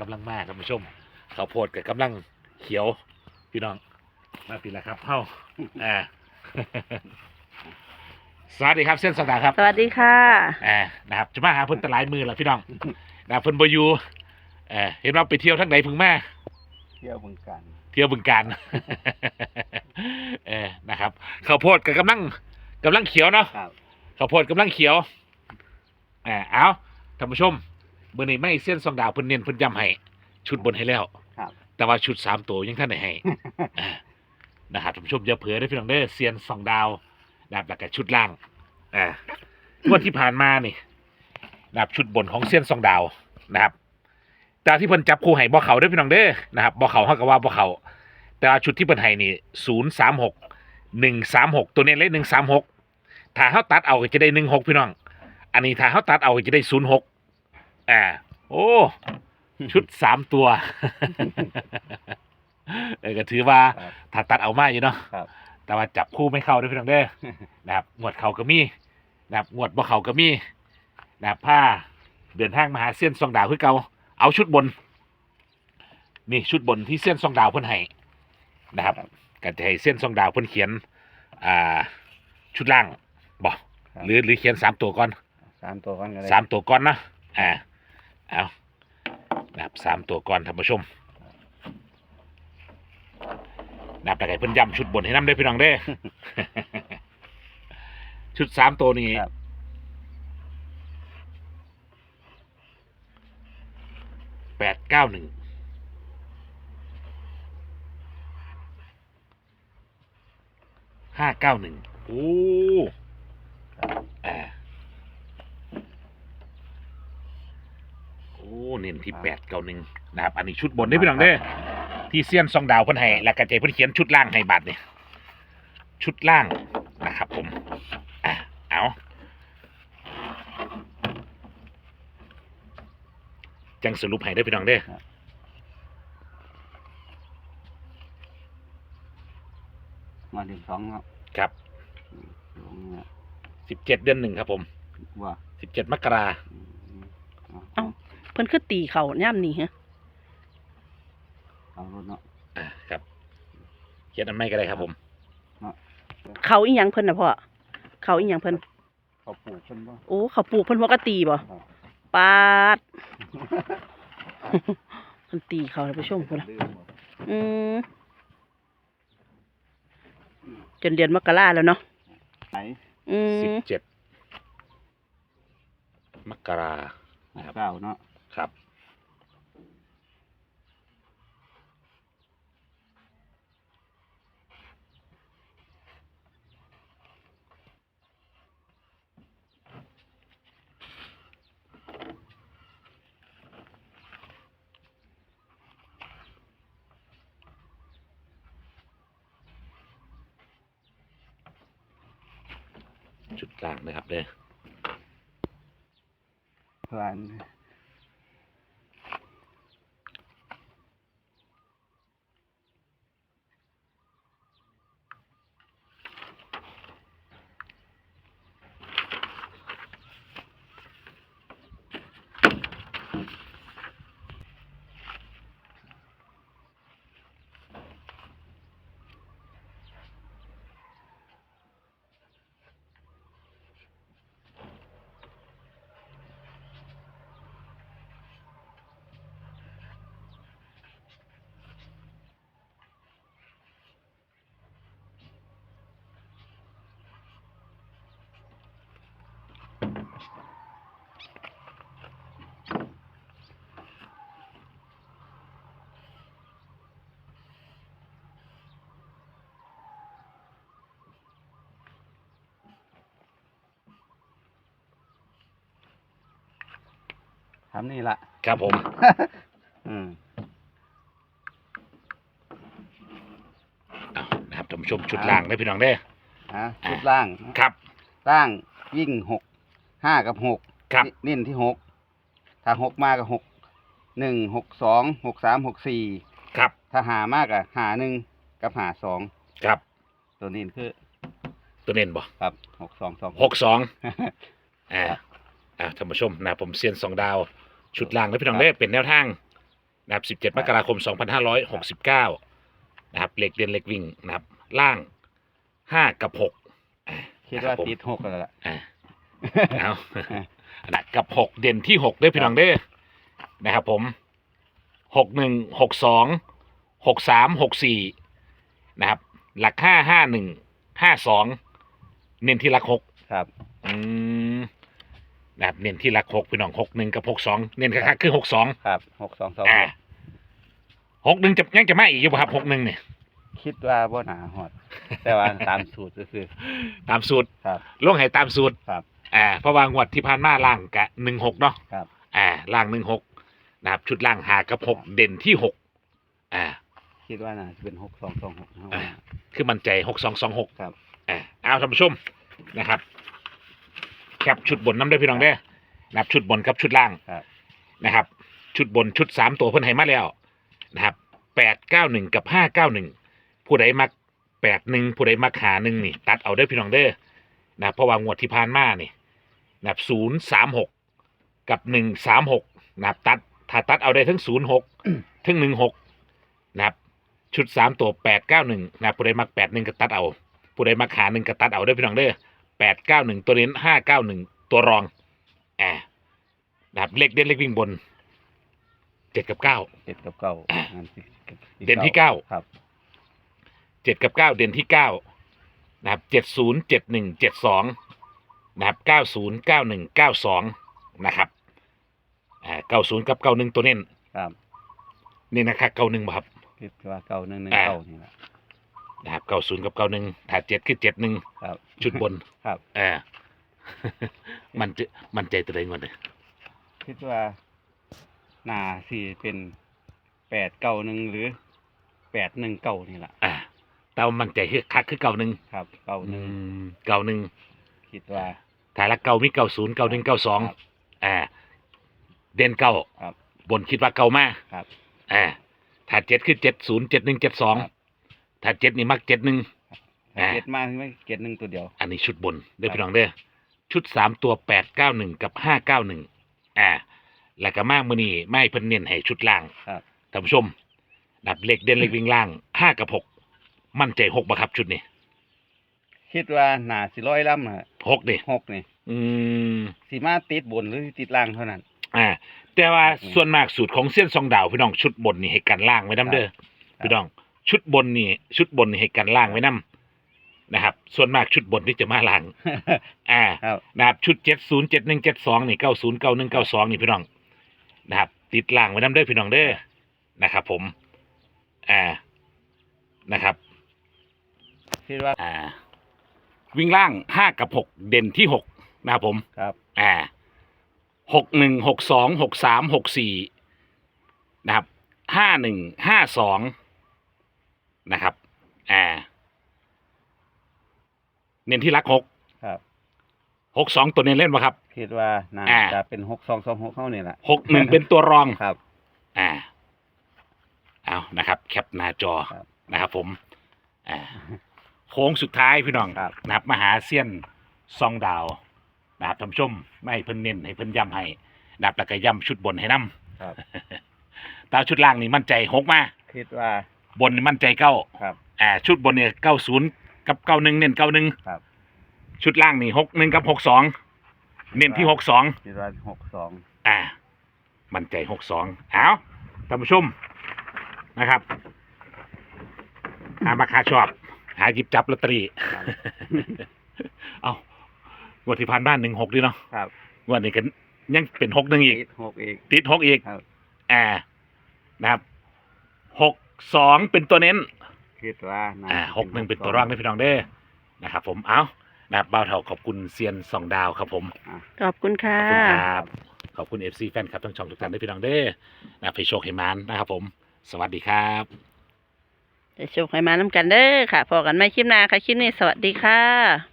กำลังมากท่านผู้ชมข้าวโพดกับกำลังเขียว พี่น้อง มาปีละครับเฮ้าอ่า สวัสดีครับเส้นสัปดาห์ครับสวัสดีค่ะอ่านะครับจะมาหาเพิ่นแตหลายมือแล้วพี่น้องนะครับเพิ่นบอยู่เออเห็นว่าไปเที่ยวทั้งไหนพึ่งมาเที่ยวบึงการเที่ยวบึงการเออนะครับข้าวโพดกับกำลังกำลังเขียวเนาะครับข้าวโพดกำลังเขียวอ่าเอาท่านผู้ชม เมื่อนี้ไม่เส้นซองดาวเพิ่นเน้นเพิ่นย้ำให้ชุดบนให้แล้วครับ แต่ว่าชุดสามตัวยังท่านไหนให้อ่านะครับท่านผู้ชมอย่าเผลอได้อพี่น้องเด้อเซียนสองดาวนะครับแล้วก็ชุดล่างอ่างวดที่ผ่านมานี่นะครับชุดบนของเซียนสองดาวนะครับแต่ที่เพิ่นจับคู่ให้บ่เขาเด้อพี่น้องเด้อนะครับบ่เขาเฮาก็ว่าบ่เขาแต่ว่าชุดที่เพิ่นให้นี่ศูนย์สามหกหนึ่งสามหกตัวนี้เลขหนึ่งสามหกถ้าเฮาตัดเอาก็จะได้หนึ่งหกพี่น้อง อันนี้ถ้าเฮาตัดเอาก็จะได้ศูนย์หก อ่า โอ้ ชุดสามตัว เออก็ถือว่าครับถ้าตัดเอามาอยู่เนาะครับ แต่ว่าจับคู่ไม่เข้าด้วยพี่น้องเด้อ นะครับงวดเขาก็มีนะครับงวดบ่เขาก็มีนะครับผ้าเดินทางมาหาเส้นซองดาวคือเก่าเอาชุดบน นี่ชุดบนที่เส้นซองดาวเพิ่นให้นะครับก็จะให้เส้นซองดาวเพิ่นเขียน อ่า ชุดล่างบอกครับหรือหรือเขียนสามตัวก่อนสามตัวกันก็ได้สามตัวก่อนนะอ่า เอานะครับสามตัวก่อนท่านผู้ชมนับแต่ไก่เพิ่นย้ำชุดบนให้น้ำได้อพี่น้องเด้อชุดสามตัวนี้ครับ แปดเก้าหนึ่งห้าเก้าหนึ่งโอ้อ่าโอ้เน้นที่แปดเก้าหนึ่งนะครับอันนี้ชุดบนได้อพี่น้องเด้อที่เซียนซองดาวเพิ่นให้แล้วก็ใจเพิ่นเขียนชุดล่างให้บัตรเนี่ยชุดล่างนะครับ ผมอะเอาจังสรุปให้ได้อพี่น้องเด้อมาถึงสองครับครับสองเนี่ยสิบเจ็ดเดือนหนึ่งครับผมว่าสิบเจ็ดมกราอืมเอ้า เพิ่นคือตีเขาย่ำนี่ฮะเอารถเนาะอ่าครับเขียนอันไม่ก็ได้ครับผม เขาอีหยังเพิ่นน่ะพ่อเขาอีหยังเพิ่นเขาปลูกเพิ่นบ่โอ้เขาปลูกเพิ่นบ่ก็ตีบ่ครับปาดเพิ่นตีเขาท่านผู้ชมพุ่นน่ะลืมบ่อืมจนเดือนมกราแล้วเนาะไหนอืสิบมเจ็ดมกราหกเก้าเนาะ ครับ จุดกลางนะครับเด้อเพื่อน ทำนี่ละครับผม อืมเอานะครับท่านผู้ชมชุดล่างได้อพี่น้องเด้อฮะชุดล่างครับ ล่างวิ่งหกห้ากับหกครับ เน้นที่หกถ้าหกมากกับหกหนึ่งหกสองหกสามหกสี่ครับถ้าหามากอะหาหนึ่งกับหาสองครับตัวนี้คือตัวเน้นบ่ครับหกสองสอง หกสองอ่าอ่าท่านผู้ชมนะครับผมเซียนสองดาว ชุดล่างได้อพี่น้องเด้อเป็นแนวทางนะครับสิบเจ็ดมกราคมสองพันห้าร้อยหกสิบเก้านะครับเหล็กเด่นเหล็กวิ่งนะครับ ล่างห้ากับหกอ่าคิดว่านะครับผมติดหกแล้วล่ะอ่าเอานะกับหกเด่นที่หกเด้อพี่น้องเด้อนะครับผมหกหนึ่งหกสองหกสามหกสี่นะครับ หลักห้าห้าหนึ่งห้าสองเน้นที่หลักหกครับ อืม นะครับเน้นที่หลักหกพี่น้องหกหนึ่งกับหกสองเน้นคักๆคือหกสองครับหกสองสองอ่าหกหนึ่งจะยังจะมาอีกอยู่ป่ะครับหกหนึ่งเนี่ยคิดว่าบ่หนาหอด แต่ว่าตามสูตรก็คือตามสูตรครับลงให้ตามสูตรครับอ่าเพราะว่างวดที่ผ่านมาล่างกะหนึ่งหกเนาะครับอ่าล่างหนึ่งหกนะครับชุดล่างหากับหกเด่นที่หกอ่าคิดว่าน่าจะเป็นหกสองสองหกเอาอ่าคือมันใจหกสองสองหกครับอ่าเอาท่านผู้ชมนะครับ แคปชุดบนน้ำได้อพี่น้องได้อนะครับชุดบนกับชุดล่างครับ นะครับ ชุดบนชุดสามตัวเพิ่นให้มาแล้วนะครับแปดเก้าหนึ่งกับห้าเก้าหนึ่งผู้ใดมักแปดหนึ่งผู้ใดมักหาหนึ่งนี่ตัดเอาได้อพี่น้องเด้อนะครับเพราะว่างวดที่ผ่านมานี่นะครับศูนย์สามหกกับหนึ่งสามหกนะครับตัดถ้าตัดเอาได้ทั้งศูนย์หกทั้งหนึ่งหกนะครับชุดสามตัวแปดเก้าหนึ่งนะครับผู้ใดมักแปดหนึ่งก็ตัดเอา ผู้ใดมักหาหนึ่งก็ตัดเอาได้อพี่น้องเด้อ แปดเก้าหนึ่งตัวเน้นห้าเก้าหนึ่งตัวรองอ่านะครับเลขเด่นเลขวิ่งบนเจ็ดกับเก้า เจ็ดกับเก้างั้นสิเด่นที่เก้า ครับเจ็ดกับเก้าเด่นที่เก้านะครับเจ็ดศูนย์เจ็ดหนึ่งเจ็ดสองนะครับเก้าศูนย์เก้าหนึ่งเก้าสองนะครับอ่าเก้าศูนย์กับเก้าหนึ่งตัวเน้นครับนี่นะครับเก้าหนึ่งครับ คิดว่าเก้าหนึ่งหนึ่งอ่าเก้านี่แหละ นะครับเก้าศูนย์กับเก้าหนึ่งถ้าเจ็ดคือเจ็ดหนึ่งครับ ชุดบนครับ เออ มันจะมันใจตัวเองก่อนเลยคิดว่าหนาสี่เป็นแปดเก้าหนึ่งหรือแปดหนึ่งเก้านี่แหละอ่าแต่ว่ามันใจคือคักคือเก่าหนึ่งครับเก้าหนึ่งเก่าหนึ่งคิดว่า ถ้าละเก่ามีเก่าศูนย์เก่าหนึ่งเก่าสองครับอ่า เด่นเก่าครับบนคิดว่าเก่ามากครับ อ่าถ้าเจ็ดคือเจ็ดศูนย์เจ็ดหนึ่งเจ็ดสองครับ ถ้าเจ็ดนี่มักเจ็ดหนึ่งอ่าเจ็ดมาไม่เจ็ดหนึ่งตัวเดียว อันนี้ชุดบนเด้อครับพี่น้องเด้อชุดสามตัวแปดเก้าหนึ่งกับห้าเก้าหนึ่งอ่าแล้วก็มากมือนี่ไม่เพิ่นเน้นให้ชุดล่างครับ ท่านผู้ชม ดับเลขเด่นเลขวิ่งล่างห้ากับหกมั่นใจหกบ่ครับชุดนี้คิดว่าหนาสิร้อยลำน่ะหกนี่หกนี่อืม สีมาติดบนหรือติดล่างเท่านั้น อ่าแต่ว่าอืมส่วนมากสูตรของเส้นซองดาวพี่น้องชุดบนนี่ให้กันล่างไว้น้ำเด้อครับพี่น้อง ชุดบนนี่ ชุดบนนี่ให้กันล่างไว้น้ำนะครับ ส่วนมากชุดบนที่จะมาล่าง อ่าครับ นะครับชุดเจ็ดศูนย์เจ็ดหนึ่งเจ็ดสองนี่เก้าศูนย์เก้าหนึ่งเก้าสองนี่พี่น้องนะครับ ติดล่างไว้น้ำเด้อพี่น้องเด้อนะครับ ผม อ่านะครับ คิดว่าอ่า วิ่งล่างห้ากับหกเด่นที่หกนะครับผม ครับ อ่าหกหนึ่งหกสองหกสามหกสี่นะครับห้าหนึ่งห้าสอง นะครับอ่าเน้นที่รักหกครับหกสองตัวเน้นเล่นปะครับ คิดว่าน่าอ่า จะเป็นหกสองสองหกเข้านี่แหละหกหนึ่งเป็นตัวรอง ครับ อ่า เอานะครับ แคปหน้าจอครับนะครับผม อ่าโค้งสุดท้ายพี่น้องครับ นะครับมหาเซียนซองดาวนะครับท่านผู้ชมไม่ให้เพิ่นเน้นให้เพิ่นย้ำให้นะครับแล้วก็ย้ำชุดบนให้นํครับ ตาชุดล่างนี่มั่นใจหกมา คิดว่า บนนี่มั่นใจเก้าครับอ่าชุดบนเนี่ยเก้าศูนย์กับเก้าหนึ่งเน้นเก้าหนึ่งครับ ชุดล่างนี่หกหนึ่งกับหกสองเน้นที่หกสองคิดว่าหกสองอ่า มั่นใจหกสองเอาท่านผู้ชมนะครับหามาคาชอบ หาหยิบจับลอตเตอรี่ครับเอางวดที่ผ่านบ้านหนึ่งหกดีเนาะครับงวดนี้กันยังเป็นหกหนึ่งอีกติดหกอีกติดหกอีกครับอ่านะครับหก สองเป็นตัวเน้น คิดว่าน่าอ่าจะหกหนึ่งเป็นตัวร่างได้พี่น้องเด้อนะครับผมเอานะครับบ่าวเท่าขอบคุณเซียนสองดาวครับผม ขอบคุณค่ะ ขอบคุณครับ ขอบคุณเอฟซีแฟนครับทั้งช่องทุกท่านด้วยพี่น้องเด้อนะครับให้โชคให้มานนะครับผม สวัสดีครับเดี๋ยวโชคให้มาน้ำกันเด้อค่ะพอกันไม่คลิปหน้าค่ะ คลิปนี้สวัสดีค่ะ